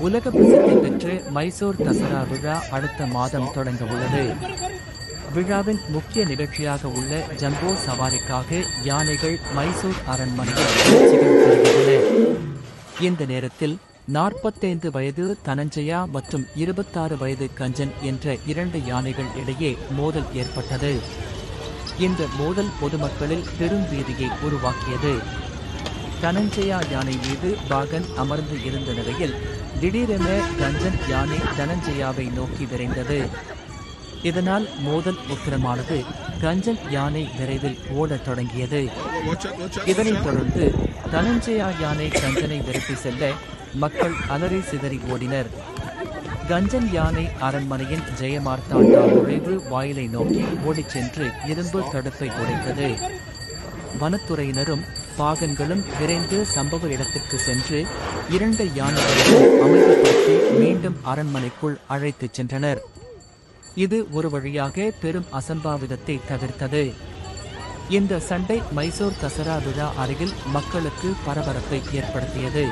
உலக பிரசித்தி பெற்று மைசூர் தசரா விழா அடுத்த மாதம் தொடங்க உள்ளது விழாவின் முக்கிய நிகழ்ச்சியாக உள்ள ஜம்போ சவாரிக்காக யானைகள் மைசூர் அரண்மனையில் பெறுகின்றன இந்த நேரத்தில் நாற்பத்தைந்து வயது தனஞ்சயா மற்றும் இருபத்தாறு வயது கஞ்சன் என்ற இரண்டு யானைகள் இடையே மோதல் ஏற்பட்டது. இந்த மோதல் பொதுமக்களில் பெரும் வீதியை உருவாக்கியது. தனஞ்சயா யானை மீது பாகன் அமர்ந்து இருந்த நிலையில் திடீரென கஞ்சன் யானை தனஞ்சயாவை நோக்கி விரைந்தது. இதனால் மோதல் உக்கிரமானது கஞ்சன் யானை விரைவில் ஓடத் தொடங்கியது. இதனைத் தொடர்ந்து தனஞ்சயா யானை கஞ்சனை விரட்டி செல்ல மக்கள் அலறி சிதறி ஓடினர். கஞ்சன் யானை அரண்மனையின் ஜெயமார்த்தாண்டா நுழைவு வாயிலை நோக்கி ஓடிச் சென்று இரும்பு தடுப்பை உடைத்தது. வனத்துறையினரும் பாகன்களும் விரைந்து சம்பவ இடத்திற்கு சென்று இரண்டு யானைகளையும் அமைதிப்படுத்தி மீண்டும் அரண்மனைக்குள் அழைத்துச் சென்றனர். இது ஒரு வழியாக பெரும் அசம்பாவிதத்தை தவிர்த்தது. இந்த சண்டை மைசூர் தசரா விழா அருகில் மக்களுக்கு பரபரப்பை ஏற்படுத்தியது.